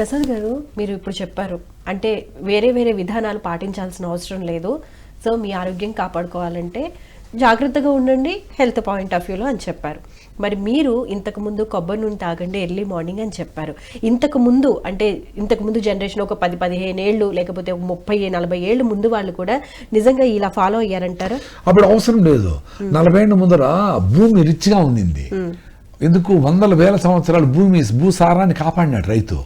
ప్రసాద్ గారు మీరు ఇప్పుడు చెప్పారు. అంటే వేరే వేరే విధానాలు పాటించాల్సిన అవసరం లేదు. సో మీ ఆరోగ్యం కాపాడుకోవాలంటే జాగ్రత్తగా ఉండండి హెల్త్ పాయింట్ ఆఫ్ వ్యూలో అని చెప్పారు. మరి మీరు ఇంతకు ముందు కొబ్బరి నూనె తాగండి ఎర్లీ మార్నింగ్ అని చెప్పారు. ఇంతకు ముందు అంటే ఇంతకు ముందు జనరేషన్ ఒక పది పదిహేను ఏళ్ళు లేకపోతే ముప్పై నలభై ఏళ్ళు ముందు వాళ్ళు కూడా నిజంగా ఇలా ఫాలో అయ్యారంటారా? అప్పుడు అవసరం లేదు. నలభై ఏళ్ళ ముందర భూమి రిచ్గా ఉండింది. ఎందుకు వందల వేల సంవత్సరాలు భూమి భూసారాన్ని కాపాడినాడు రైతు.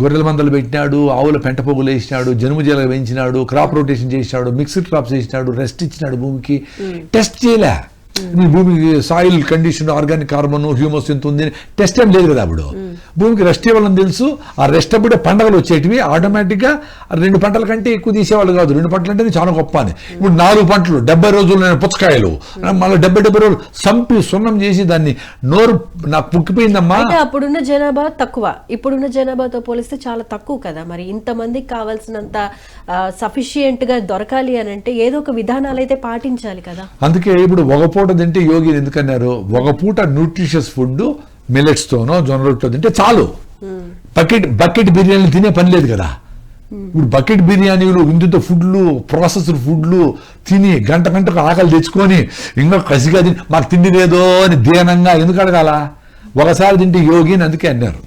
గొర్రెల మందలు పెట్టినాడు ఆవుల పెంట పొగులు వేసినాడు జనుము జీలలు పెంచినాడు క్రాప్ రొటేషన్ చేసినాడు మిక్స్డ్ క్రాప్స్ చేసినాడు రెస్ట్ ఇచ్చినాడు భూమికి. టెస్ట్ చేయలే. నీ భూమికి soil condition organic carbon humus ఎంత ఉంది టెస్ట్ ఏం లేదు కదా అప్పుడు. భూమికి రెస్ట్ ఇవ్వాలని తెలుసు. ఆ రెస్ట్ అప్పుడే పండగలు వచ్చేటివి. ఆటోమేటిక్గా రెండు పంటల కంటే ఎక్కువ తీసేవాళ్ళు కాదు. రెండు పంటలు అంటే చాలా గొప్ప అని ఇప్పుడు నాలుగు పంటలు డెబ్బై రోజులు నేను పుచ్చకాయలు. మళ్ళీ డెబ్బై డెబ్బై రోజులు సంపి సున్నం చేసి దాన్ని నోరు నాకు పుక్కిపోయిందమ్మా. అప్పుడున్న జనాభా తక్కువ. ఇప్పుడున్న జనాభాతో పోలిస్తే చాలా తక్కువ కదా. మరి ఇంతమందికి కావాల్సినంత సఫిషియెంట్గా దొరకాలి అని అంటే ఏదో ఒక విధానాలు అయితే పాటించాలి కదా. అందుకే ఇప్పుడు ఒక పూట తింటే యోగి ఎందుకన్నారు? ఒక పూట న్యూట్రిషియస్ ఫుడ్ మిల్లెట్స్తోనో జొన్న రొట్టెతో తింటే చాలు. బకెట్ బకెట్ బిర్యానీ తినే పని లేదు కదా. ఇప్పుడు బకెట్ బిర్యానీలు ఇందుతో ఫుడ్లు ప్రాసెస్డ్ ఫుడ్లు తిని గంట గంటకు ఆకలి తెచ్చుకొని ఇంకా కసిగా తిని మాకు తిండి లేదో అని దీనంగా ఎందుకు అడగాల? ఒకసారి తింటే యోగి అని అందుకే అన్నారు.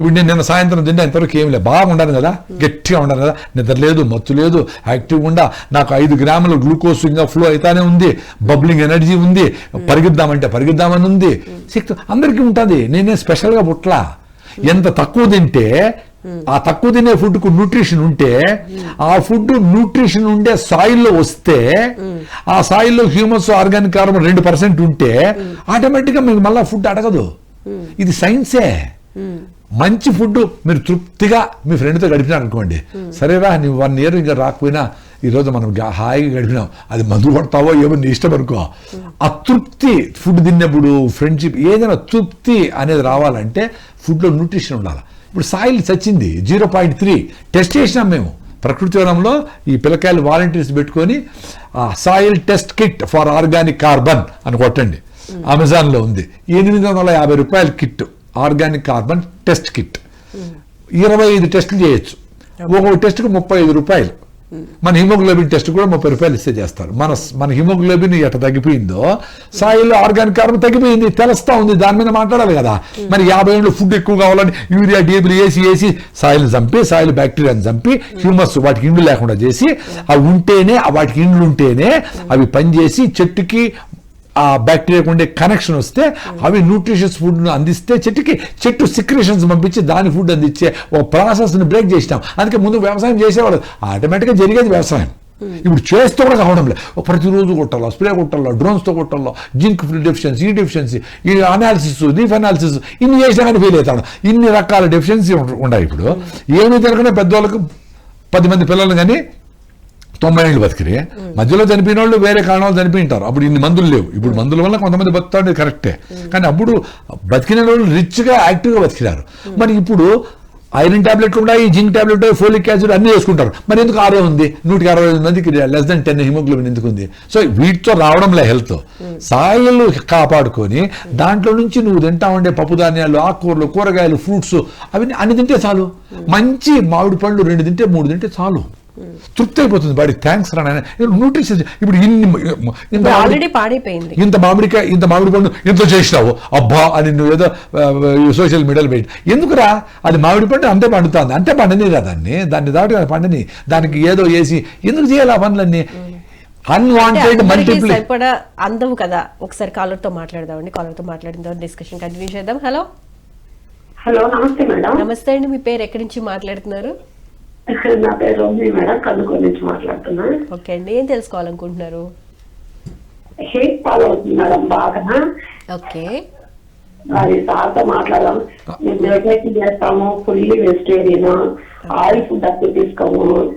ఇప్పుడు నేను నిన్న సాయంత్రం తింటే ఇంతవరకు ఏం లేదు. బాగా ఉండాను కదా. గట్టిగా ఉండాను కదా. నిద్ర లేదు మత్తు లేదు యాక్టివ్ ఉండా. నాకు ఐదు గ్రాముల గ్లూకోజ్ ఇంకా ఫ్లో అయితానే ఉంది. బబ్లింగ్ ఎనర్జీ ఉంది. పరిగెద్దామంటే పరిగెద్దామని ఉంది. శక్తి అందరికీ ఉంటుంది. నేనే స్పెషల్గా పుట్లా ఎంత తక్కువ తింటే ఆ తక్కువ తినే ఫుడ్కు న్యూట్రిషన్ ఉంటే ఆ ఫుడ్ న్యూట్రిషన్ ఉండే సాయిల్లో వస్తే ఆ సాయిల్లో హ్యూమన్స్ ఆర్గానిక్ కార్బన్ రెండు పర్సెంట్ ఉంటే ఆటోమేటిక్గా మీకు మళ్ళీ ఫుడ్ అడగదు. ఇది సైన్సే. మంచి ఫుడ్ మీరు తృప్తిగా మీ ఫ్రెండ్తో గడిపినారు అనుకోండి సరేరా నీ వన్ ఇయర్ ఇంకా రాకపోయినా ఈరోజు మనం హాయిగా గడిపినాం. అది మందు కొడతావో ఏమో నీ ఇష్టం అనుకో. అతృప్తి ఫుడ్ తిన్నప్పుడు ఫ్రెండ్షిప్ ఏదైనా తృప్తి అనేది రావాలంటే ఫుడ్లో న్యూట్రిషన్ ఉండాలి. ఇప్పుడు సాయిల్ చచ్చింది జీరో పాయింట్ త్రీ. టెస్ట్ చేసినాం మేము. ప్రకృతి వనంలో ఈ పిల్లకాయలు వాలంటీర్స్ పెట్టుకొని soil test kit for organic carbon అని కొట్టండి. అమెజాన్లో ఉంది. ఎనిమిది వందల యాభై రూపాయల kit. Organic carbon test kit. ఇరవై ఐదు టెస్టులు చేయొచ్చు. ఒక్కొక్క టెస్ట్కి ముప్పై ఐదు రూపాయలు. మన హిమోగ్లోబిన్ టెస్ట్ కూడా ముప్పై రూపాయలు ఇస్తే చేస్తారు. మన మన హిమోగ్లోబిన్ ఎట్ట తగ్గిపోయిందో సాయిల్లో ఆర్గానిక్ కార్బన్ తగ్గిపోయింది తెలుస్తా ఉంది దాని మీద మాట్లాడాలి కదా. మరి యాభై ఏళ్ళు ఫుడ్ ఎక్కువ కావాలని యూరియా డీబుల్ వేసి వేసి సాయిల్ చంపి సాయిల్ బ్యాక్టీరియాని చంపి హ్యూమస్ వాటికి ఇండ్లు లేకుండా చేసి అవి ఉంటేనే వాటికి ఇండ్లు ఉంటేనే అవి పనిచేసి చెట్టుకి ఆ బ్యాక్టీరియాకు ఉండే కనెక్షన్ వస్తే అవి న్యూట్రిషియస్ ఫుడ్ అందిస్తే చెట్టుకి చెట్టు సిక్రేషన్స్ పంపించి దాని ఫుడ్ అందించే ఒక ప్రాసెస్ని బ్రేక్ చేసినాం. అందుకే ముందు వ్యవసాయం చేసేవాళ్ళు. ఆటోమేటిక్గా జరిగేది వ్యవసాయం. ఇప్పుడు చేస్తూ కూడా కావడం లేదు. ప్రతిరోజు కొట్టాలా స్ప్రే కొట్టాలా డ్రోన్స్తో కొట్టాలా జింక్ డెఫిషియన్సీ ఈ డెఫిషియన్సీ ఈ అనాలిసిస్ లీఫ్ అనాలిసిస్ ఇన్ని చేసినా కానీ ఫెయిల్ అవుతాడు. ఇన్ని రకాల డెఫిషియన్సీ ఉన్నాయి ఇప్పుడు. ఏమి తినకుండా పెద్దవాళ్ళకు పది మంది పిల్లలు కానీ తొంభై ఏళ్ళు బతికిరి. మధ్యలో చనిపోయిన వాళ్ళు వేరే కారణాలు చనిపోయింటారు. అప్పుడు ఇన్ని మందులు లేవు. ఇప్పుడు మందుల వల్ల కొంతమంది బతుకుతాడు కరెక్టే. కానీ అప్పుడు బతికిన వాళ్ళు రిచ్గా యాక్టివ్గా బతికినారు. మరి ఇప్పుడు ఐరన్ టాబ్లెట్లు ఉన్నాయి జింక్ టాబ్లెట్ ఫోలిక్ యాసిడ్ అన్ని వేసుకుంటారు. మరి ఎందుకు ఆరో ఉంది? నూటికి అరవై ఐదు మందికి లెస్ దెన్ టెన్ హిమోగ్లోబిన్ ఎందుకు ఉంది? సో వీటితో రావడంలే హెల్త్. సాయిల్ కాపాడుకొని దాంట్లో నుంచి నువ్వు తింటా ఉండే పప్పు ధాన్యాలు ఆకుకూరలు కూరగాయలు ఫ్రూట్స్ అవి అన్ని తింటే చాలు. మంచి మామిడి పండ్లు రెండు తింటే మూడు తింటే చాలు. తృప్తి అయిపోతుంది బాడీ థ్యాంక్స్ రా న్యూట్రిషన్ ఇప్పుడు ఇన్ని ఇంత ఆల్రెడీ పాడైపోయింది. ఇంత మామిడికాయ ఇంత మామిడి పండు ఇంత చేసినావు. అబ్బా అని నువ్వు ఏదో సోషల్ మీడియాలో పెట్టి ఎందుకురా? అది మామిడి పండు అంతే పండుతుంది. అంతే పండని కదా దాన్ని. దాన్ని దాటి పండని దానికి ఏదో వేసి ఎందుకు చేయాలి ఆ పనులన్నీ? అన్వాంటెడ్ మల్టిప్లై సరిపడా అందవు కదా. ఒకసారి కాలర్తో మాట్లాడదామండి. కాలర్తో మాట్లాడిన తర్వాత డిస్కషన్ కంటిన్యూ చేద్దాం. హలో హలో నమస్తే మేడం. నమస్తే అండి. మీ పేరు ఎక్కడి నుంచి మాట్లాడుతున్నారు? నా పేరు మేడం. కందుకూరు నుంచి మాట్లాడుతున్నా. ఓకే అండి. ఏం తెలుసుకోవాలనుకుంటున్నారు? హెయిర్ ఫాల్ అవుతుంది మేడం. బాగా. ఓకే. అది సార్తో మాట్లాడదాం. మేము మెడిటేషన్ చేస్తాము. Fully vegetarian. ఆయిల్ ఫుడ్ అప్పుడు తీసుకోము.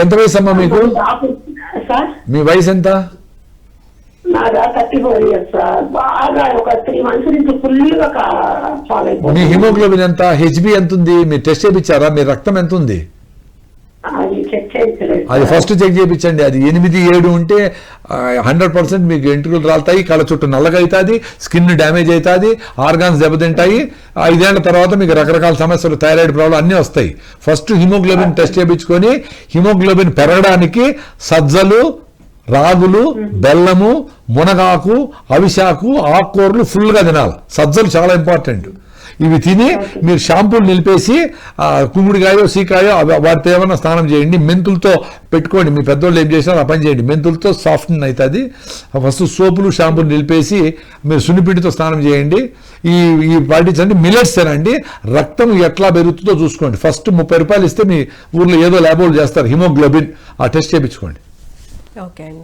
ఎంత వయసు అమ్మా మీకు? సార్? మీ వయసు ఎంత? నాదా థర్టీ ఫోర్ ఇయర్స్ సార్ బాగా ఒక త్రీ మంత్స్ నుంచి ఫుల్గా ఫాల్ మీ హిమోగ్లోబిన్ ఎంత? హెచ్బి ఎంత ఉంది మీరు టెస్ట్ చేయించారా? మీ రక్తం ఎంత ఉంది అది. ఫస్ట్ చెక్ చేయించండి. అది ఎనిమిది ఏడు ఉంటే హండ్రెడ్ పర్సెంట్ మీకు ఎంట్రుకలు రాలుతాయి కళ్ళ చుట్టూ నల్లగా అవుతుంది స్కిన్ డ్యామేజ్ అవుతుంది ఆర్గాన్స్ దెబ్బతింటాయి. ఐదేళ్ళ తర్వాత మీకు రకరకాల సమస్యలు థైరాయిడ్ ప్రాబ్లం అన్నీ వస్తాయి. ఫస్ట్ హిమోగ్లోబిన్ టెస్ట్ చేయించుకొని హిమోగ్లోబిన్ పెరగడానికి సజ్జలు రాగులు బెల్లము మునగాకు అవిశాకు ఆకుకూరలు ఫుల్గా తినాలి. సజ్జలు చాలా ఇంపార్టెంట్. ఇవి తిని మీరు షాంపూలు నిలిపేసి కుమ్మిడికాయో కుంగుడికాయో సీకాయో అవి వాటితో ఏమన్నా స్నానం చేయండి. మెంతులతో పెట్టుకోండి. మీ పెద్దోళ్ళు ఏం చేసినా ఆ పని చేయండి. మెంతులతో సాఫ్ట్ అవుతుంది. ఫస్ట్ సోపులు షాంపూలు నిలిపేసి మీరు సున్నిపిండితో స్నానం చేయండి. ఈ ఈ పాటించండి మిలెట్స్ తినండి. రక్తం ఎట్లా పెరుగుతుందో చూసుకోండి. ఫస్ట్ ముప్పై రూపాయలు ఇస్తే మీ ఊర్లో ఏదో ల్యాబోలు చేస్తారు. హిమోగ్లోబిన్. ఆ టెస్ట్ చేయించుకోండి. ఓకే అండి.